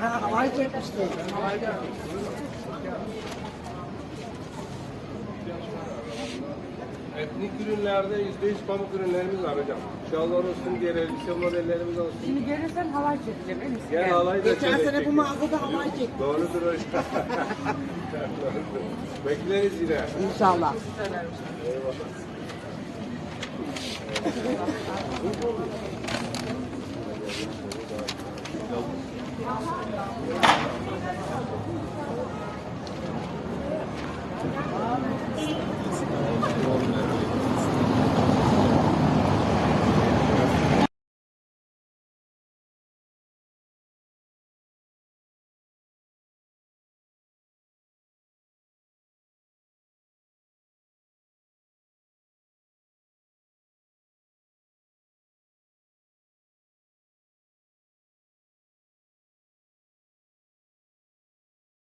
Ha, çekmişti. Etnik ürünlerde %100 pamuk ürünlerimiz var hocam. Şalvar olsun, diğer elbise modellerimiz olsun. Şimdi gelirsen halay çekeceğim en iyisi. Gel halayı da Geçen çelik sene bu mağazada havayı çekti. Doğrudur hocam. Doğrudur. Bekleriz yine. İnşallah. 감사합니다.